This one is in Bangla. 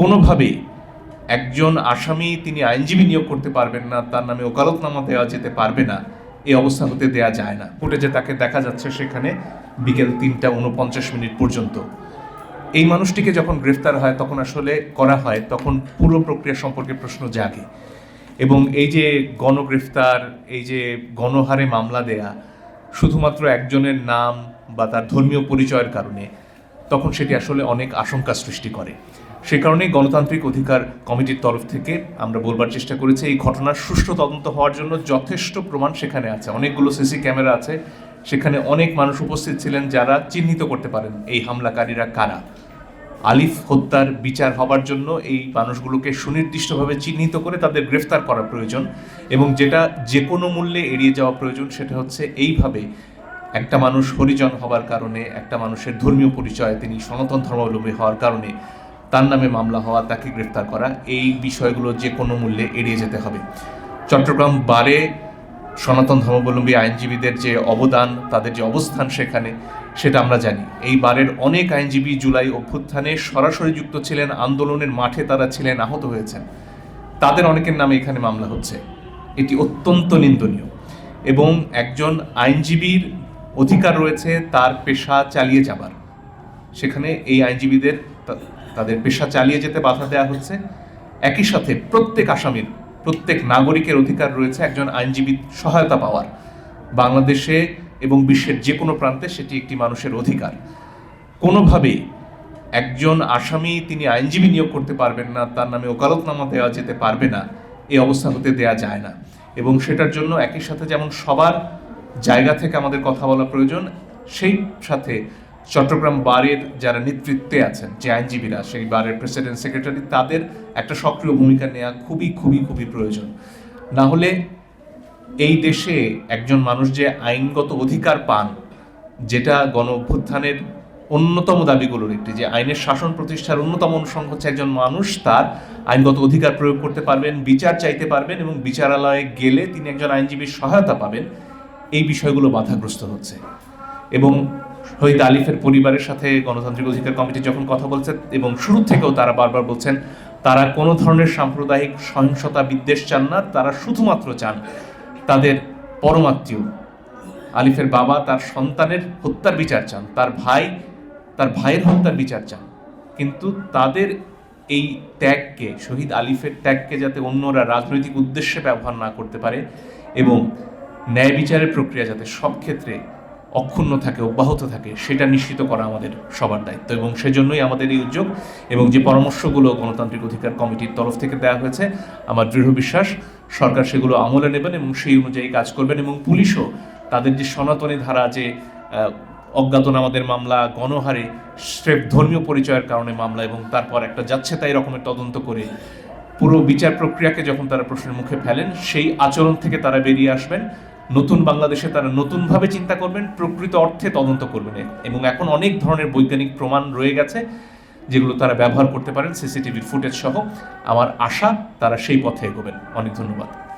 কোনোভাবেই একজন আসামি তিনি আইনজীবী নিয়োগ করতে পারবেন না, তার নামে ওকালতনামা দেওয়া যেতে পারবে না, এই অবস্থা হতে দেয়া যায় না। ফুটেজে তাকে দেখা যাচ্ছে সেখানে বিকেল তিনটা উনপঞ্চাশ মিনিট পর্যন্ত। এই মানুষটিকে যখন গ্রেফতার হয়, তখন আসলে করা হয়, তখন পুরো প্রক্রিয়া সম্পর্কে প্রশ্ন জাগে। এবং এই যে গণগ্রেফতার, এই যে গণহারে মামলা দেয়া, শুধুমাত্র একজনের নাম বা তার ধর্মীয় পরিচয়ের কারণে, তখন সেটি আসলে অনেক আশঙ্কা সৃষ্টি করে। সে কারণেই গণতান্ত্রিক অধিকার কমিটির তরফ থেকে আমরা বলবার চেষ্টা করেছি, এই ঘটনার সুষ্ঠু তদন্ত হওয়ার জন্য যথেষ্ট প্রমাণ সেখানে আছে। অনেকগুলো সিসি ক্যামেরা আছে। সেখানে অনেক মানুষ উপস্থিত ছিলেন যারা চিহ্নিত করতে পারেন এই হামলাকারীরা কারা। আলিফ হত্যার বিচার হবার জন্য এই মানুষগুলোকে সুনির্দিষ্টভাবে চিহ্নিত করে তাদের গ্রেফতার করা প্রয়োজন এবং যেটা যে কোনো মূল্যে এড়িয়ে যাওয়া প্রয়োজন সেটা হচ্ছে এইভাবে একটা মানুষ হরিজন হবার কারণে একটা মানুষের ধর্মীয় পরিচয় তিনি সনাতন ধর্মাবলম্বী হওয়ার কারণে তার নামে মামলা হওয়া, তাকে গ্রেফতার করা, এই বিষয়গুলো যে কোনো মূল্যে এড়িয়ে যেতে হবে। চট্টগ্রাম বারে সনাতন ধর্মাবলম্বী আইনজীবীদের যে অবদান, তাদের যে অবস্থান সেখানে, সেটা আমরা জানি। এই বারের অনেক আইনজীবী জুলাই অভ্যুত্থানে সরাসরি যুক্ত ছিলেন, আন্দোলনের মাঠে তারা ছিলেন, আহত হয়েছেন। তাদের অনেকের নামে এখানে মামলা হচ্ছে। এটি অত্যন্ত নিন্দনীয়। এবং একজন আইনজীবীর অধিকার রয়েছে, তার পেশা চালিয়ে যাবার। সেখানে এই আইনজীবীদের তাদের পেশা চালিয়ে যেতে বাধা দেওয়া হচ্ছে। একই সাথে প্রত্যেক আসামির, প্রত্যেক নাগরিকের অধিকার রয়েছে একজন আইনজীবীর সহায়তা পাওয়ার। বাংলাদেশে এবং বিশ্বের যে কোনো প্রান্তে সেটি একটি মানুষের অধিকার। কোনোভাবেই একজন আসামি তিনি আইনজীবী নিয়োগ করতে পারবেন না, তার নামে ওকালতনামা দেওয়া যেতে পারবে না এই অবস্থা হতে দেয়া যায় না। এবং সেটার জন্য একই সাথে যেমন সবার জায়গা থেকে আমাদের কথা বলা প্রয়োজন, সেই সাথে চট্টগ্রাম বারের যারা নেতৃত্বে আছেন, যে আইনজীবীরা, সেই বারের প্রেসিডেন্ট সেক্রেটারি তাদের একটা সক্রিয় ভূমিকা নেওয়া খুবই খুবই খুবই প্রয়োজন। না হলে এই দেশে একজন মানুষ যে আইনগত অধিকার পান, যেটা গণ অভ্যুত্থানের অন্যতম দাবিগুলোর একটি, যে আইনের শাসন প্রতিষ্ঠার অন্যতম অনুষঙ্গ হচ্ছে একজন মানুষ, তার আইনগত অধিকার প্রয়োগ করতে পারবেন, বিচার চাইতে পারবেন এবং বিচারালয়ে গেলে তিনি একজন আইনজীবীর সহায়তা পাবেন, এই বিষয়গুলো বাধাগ্রস্ত হচ্ছে। এবং শহীদ আলিফের পরিবারের সাথে গণতান্ত্রিক অধিকার কমিটি যখন কথা বলছে এবং শুরু থেকেও তারা বারবার বলছেন, তারা কোনো ধরনের সাম্প্রদায়িক সহিংসতা বিদ্বেষ চান না, তারা শুধুমাত্র চান তাদের পরমাত্মীয়। আলিফের বাবা তার সন্তানের হত্যার বিচার চান, তার ভাই, তার ভাইয়ের হত্যার বিচার চান। কিন্তু তাদের এই ত্যাগকে, শহীদ আলিফের ত্যাগকে যাতে অন্যরা রাজনৈতিক উদ্দেশ্যে ব্যবহার না করতে পারে এবং ন্যায় বিচারের প্রক্রিয়া যাতে সব ক্ষেত্রে অক্ষুণ্ণ থাকে অব্যাহত থাকে সেটা নিশ্চিত করা আমাদের সবার দায়িত্ব এবং সেজন্যই আমাদের এই উদ্যোগ এবং যে পরামর্শগুলো গণতান্ত্রিক অধিকার কমিটির তরফ থেকে দেওয়া হয়েছে আমার দৃঢ় বিশ্বাস সরকার সেগুলো আমলে নেবেন এবং সেই অনুযায়ী কাজ করবেন এবং পুলিশও তাদের যে সনাতনী ধারা যে আহ, অজ্ঞাতনামাদের মামলা গণহারে স্রেফ ধর্মীয় পরিচয়ের কারণে মামলা এবং তারপর একটা যাচ্ছে তাই রকমের তদন্ত করে পুরো বিচার প্রক্রিয়াকে যখন তারা প্রশ্নের মুখে ফেলেন সেই আচরণ থেকে তারা বেরিয়ে আসবেন। নতুন বাংলাদেশে তারা নতুনভাবে চিন্তা করবেন, প্রকৃত অর্থে তদন্ত করবেন। এবং এখন অনেক ধরনের বৈজ্ঞানিক প্রমাণ রয়ে গেছে, যেগুলো তারা ব্যবহার করতে পারেন, সিসিটিভির ফুটেজ সহ। আমার আশা, তারা সেই পথে এগোবেন। অনেক ধন্যবাদ।